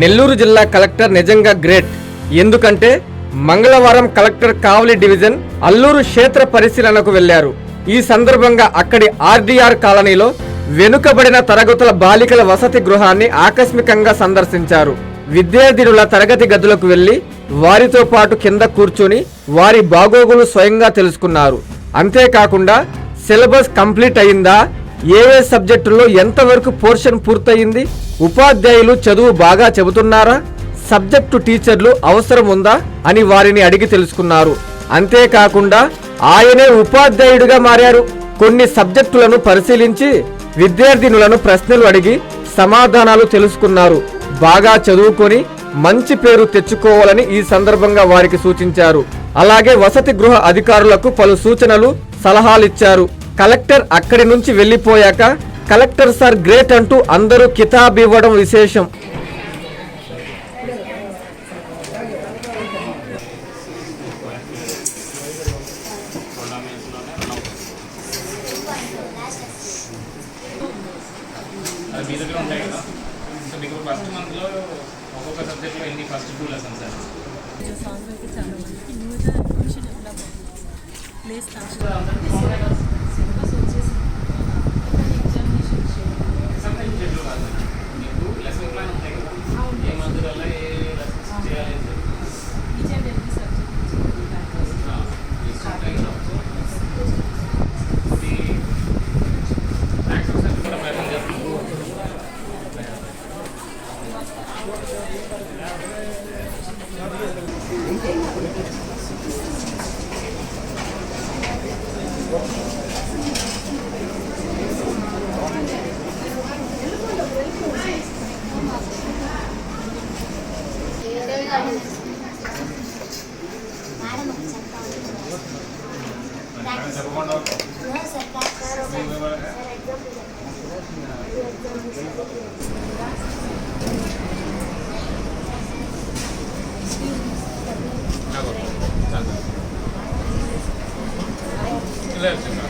నెల్లూరు జిల్లా కలెక్టర్ నిజంగా గ్రేట్. ఎందుకంటే మంగళవారం కలెక్టర్ కావలి డివిజన్ అల్లూరు క్షేత్ర పరిశీలనకు వెళ్ళారు ఈ సందర్భంగా అక్కడి ఆర్డీఆర్ కాలనీలో వెనుకబడిన తరగతుల బాలికల వసతి గృహాన్ని ఆకస్మికంగా సందర్శించారు. విద్యార్థినుల తరగతి గదులకు వెళ్ళి వారితో పాటు కింద కూర్చుని వారి బాగోగులు స్వయంగా తెలుసుకున్నారు. అంతేకాకుండా సిలబస్ కంప్లీట్ అయిందా ఏ ఏ సబ్జెక్టుల్లో ఎంతవరకు పోర్షన్ పూర్తయింది? ఉపాధ్యాయులు చదువు బాగా చెబుతున్నారా? సబ్జెక్టు టీచర్లు అవసరం ఉందా? అని వారిని అడిగి తెలుసుకున్నారు. అంతేకాకుండా ఆయనే ఉపాధ్యాయుడిగా మారారు. కొన్ని సబ్జెక్టులను పరిశీలించి విద్యార్థినులను ప్రశ్నలు అడిగి సమాధానాలు తెలుసుకున్నారు. బాగా చదువుకొని మంచి పేరు తెచ్చుకోవాలని ఈ సందర్భంగా వారికి సూచించారు. అలాగే వసతి గృహ అధికారులకు పలు సూచనలు సలహాలిచ్చారు. కలెక్టర్ అక్కడి నుంచి వెళ్ళిపోయాక కలెక్టర్ సార్ గ్రేట్ అంటూ అందరూ కితాబ్ ఇవ్వడం విశేషం. మీ దగ్గర ఉంటాయి కదా సో మీకు ఫస్ట్ మంత్లో ఒక్కొక్క సబ్జెక్ట్లో ఎన్ని first two lessons sir song అయితే చాలా మందికి న్యూగా డెవలప్ ప్లేస్ இல்லை இருக்குங்க